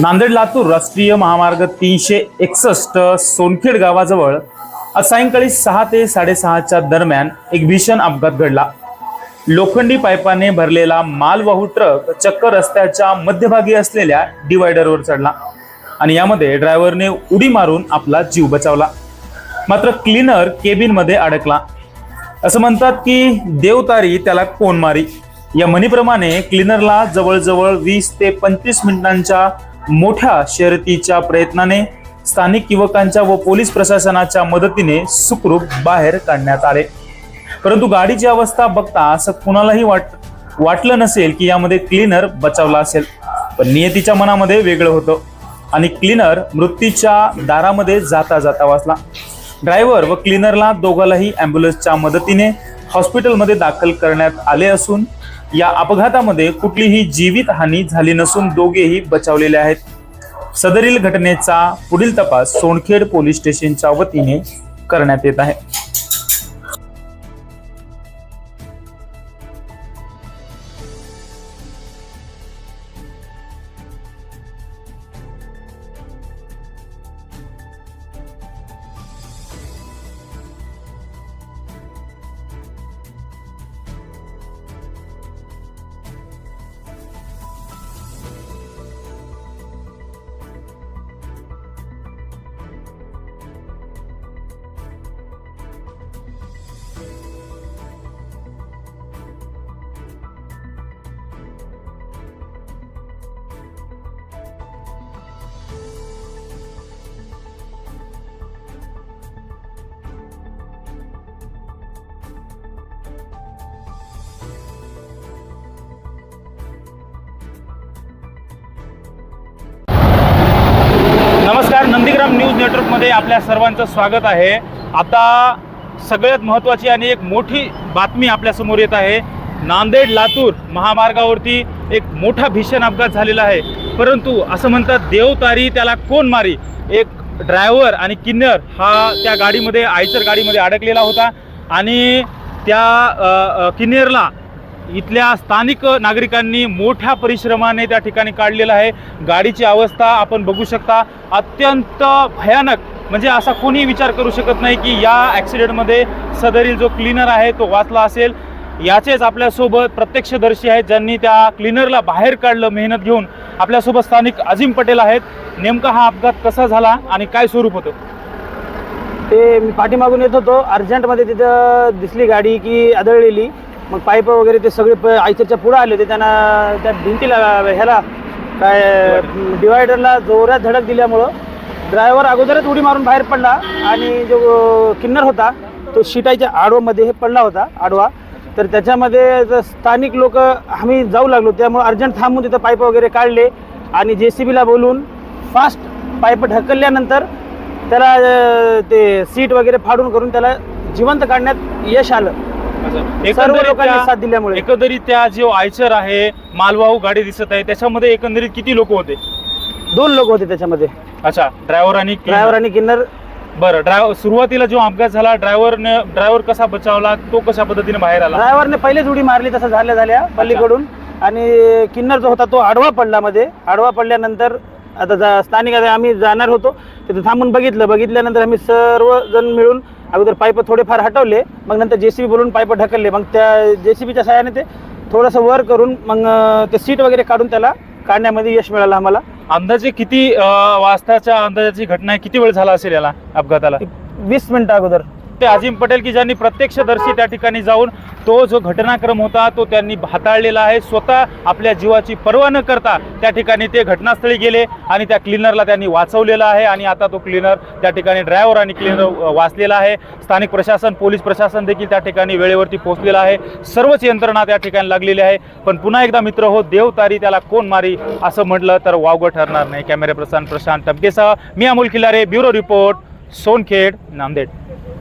नांदेड लातूर राष्ट्रीय महामार्ग तीनशे एकसष्ट सोनखेड गावाजवळ आज सायंकाळी सहा ते साडेसहाच्या दरम्यान एक भीषण अपघात घडला. लोखंडी पाईपाने भरलेला मालवाहू ट्रक चक्क रस्त्याच्या मध्यभागी असलेल्या डिवायडरवर चढला आणि यामध्ये ड्रायव्हरने उडी मारून आपला जीव बचावला. मात्र क्लीनर केबिनमध्ये अडकला. असं म्हणतात की देवतारी त्याला कोण मारी? या म्हणीप्रमाणे क्लीनरला जवळजवळ वीस ते पंचवीस मिनिटांच्या मोठ्या शर्यतीच्या प्रयत्नाने स्थानिक युवकांच्या व पोलीस प्रशासनाच्या मदतीने सुखरूप बाहेर काढण्यात आले. परंतु गाडीची अवस्था बघता असं कुणालाही वाट वाटलं नसेल की यामध्ये क्लीनर बचावला असेल. पण नियतीच्या मनामध्ये वेगळं होतं आणि क्लीनर मृत्यूच्या दारामध्ये जाता जाता वाचला. ड्रायव्हर व क्लीनरला दोघांनाही अँब्युलन्सच्या मदतीने हॉस्पिटलमध्ये दाखल करण्यात आले असून या अपघातामध्ये कुठलीही जीवित हानी झाली नसून दोघेही बचावलेले आहेत. सदरील घटनेचा पुढील तपास सोनखेड पोलीस स्टेशनच्या वतीने करण्यात येत आहे. न्यूज नेटवर्कमध्ये आपल्या सर्वांचं स्वागत आहे. आता सगळ्यात महत्त्वाची आणि एक मोठी बातमी आपल्यासमोर येत आहे. नांदेड लातूर महामार्गावरती एक मोठा भीषण अपघात झालेला आहे. परंतु असं म्हणतात देवतारी त्याला कोण मारी? एक ड्रायव्हर आणि किन्नर हा त्या गाडीमध्ये आयसर गाडीमध्ये अडकलेला होता. आणि त्या किन्नरला इथल्या स्थानिक नागरिकांनी मोठ्या परिश्रमाने त्या ठिकाणी काढलेलं आहे. गाडीची अवस्था आपण बघू शकता. अत्यंत भयानक म्हणजे असा कोणी विचार करू शकत नाही की या ॲक्सिडेंटमध्ये सदरील जो क्लीनर आहे तो वाचला असेल. याचेच आपल्यासोबत प्रत्यक्षदर्शी आहेत ज्यांनी त्या क्लीनरला बाहेर काढलं मेहनत घेऊन. आपल्यासोबत स्थानिक अजिम पटेल आहेत. नेमका हा अपघात कसा झाला आणि काय स्वरूप होतं? ते मी पाठीमागून येत होतो. अर्जंटमध्ये तिथं दिसली गाडी की आदळलेली. मग पाईप वगैरे ते सगळे प आयसरच्या पुढं आले होते त्यांना त्या भिंतीला ह्याला काय डिवायडरला जोरात धडक दिल्यामुळं ड्रायव्हर अगोदरच उडी मारून बाहेर पडला आणि जो किन्नर होता तो शिटाईच्या आडवामध्ये हे पडला होता आडवा. तर त्याच्यामध्ये जर स्थानिक लोक आम्ही जाऊ लागलो त्यामुळे अर्जंट थांबून तिथं पाईप वगैरे काढले आणि जे सी बीला बोलून फास्ट पाईप ढकलल्यानंतर त्याला ते सीट वगैरे फाडून करून त्याला जिवंत काढण्यात यश आलं. सर्व एकंदरीत लोकांनी त्या- साथ दिल्यामुळे. एकंदरीत त्या जो आयचर आहे मालवाहू गाडी दिसत आहे त्याच्यामध्ये एकंदरीत किती लोक होते? दोन लोक होते त्याच्यामध्ये. अच्छा ड्रायव्हर आणि ड्रायव्हर आणि किन्नर. बरं ड्रायव्हर सुरुवातीला जो अपघात झाला ड्रायव्हरने ड्रायव्हर कसा बचावला तो कशा पद्धतीने बाहेर आला? ड्रायव्हरने पहिलेच उडी मारली तसं झाल्या झाल्या पल्लीकडून आणि किन्नर जो होता तो आडवा पडला मध्ये. आडवा पडल्यानंतर आता जा- स्थानिक आता आम्ही जाणार होतो. तिथे थांबून बघितलं. बघितल्यानंतर आम्ही सर्वजण मिळून अगोदर पाईप थोडेफार हटवले मग नंतर जेसीबी बोलून पाईप ढकलले. मग त्या जेसीबीच्या सहाय्याने ते थोडंसं वर करून मग ते सीट वगैरे काढून त्याला काढण्यामध्ये यश मिळालं आम्हाला. अंदाजे किती अं, वाजताच्या अंदाजाची घटना आहे? किती वेळ झाला असेल याला अपघाताला? वीस मिनिटं अगोदर. ते अजिम पटेल की ज्यांनी प्रत्यक्षदर्शी त्या ठिकाणी जाऊन तो जो घटनाक्रम होता तो त्यांनी हाताळलेला आहे. स्वतः आपल्या जीवाची पर्वा न करता त्या ठिकाणी ते घटनास्थळी गेले आणि त्या क्लीनरला त्यांनी वाचवलेला आहे आणि आता तो क्लीनर त्या ठिकाणी ड्रायव्हर आणि क्लीनर वाचलेला आहे. स्थानिक प्रशासन पोलीस प्रशासन देखील त्या ठिकाणी वेळेवरती पोहोचलेलं आहे. सर्वच यंत्रणा त्या ठिकाणी लागलेली आहे. पण पुन्हा एकदा मित्र हो देव तारी त्याला कोण मारी असं म्हटलं तर वावगं ठरणार नाही. कॅमेरे प्रशांत प्रशांत टपकेसह मी अमोल खिलारे ब्युरो रिपोर्ट सोनखेड नांदेड.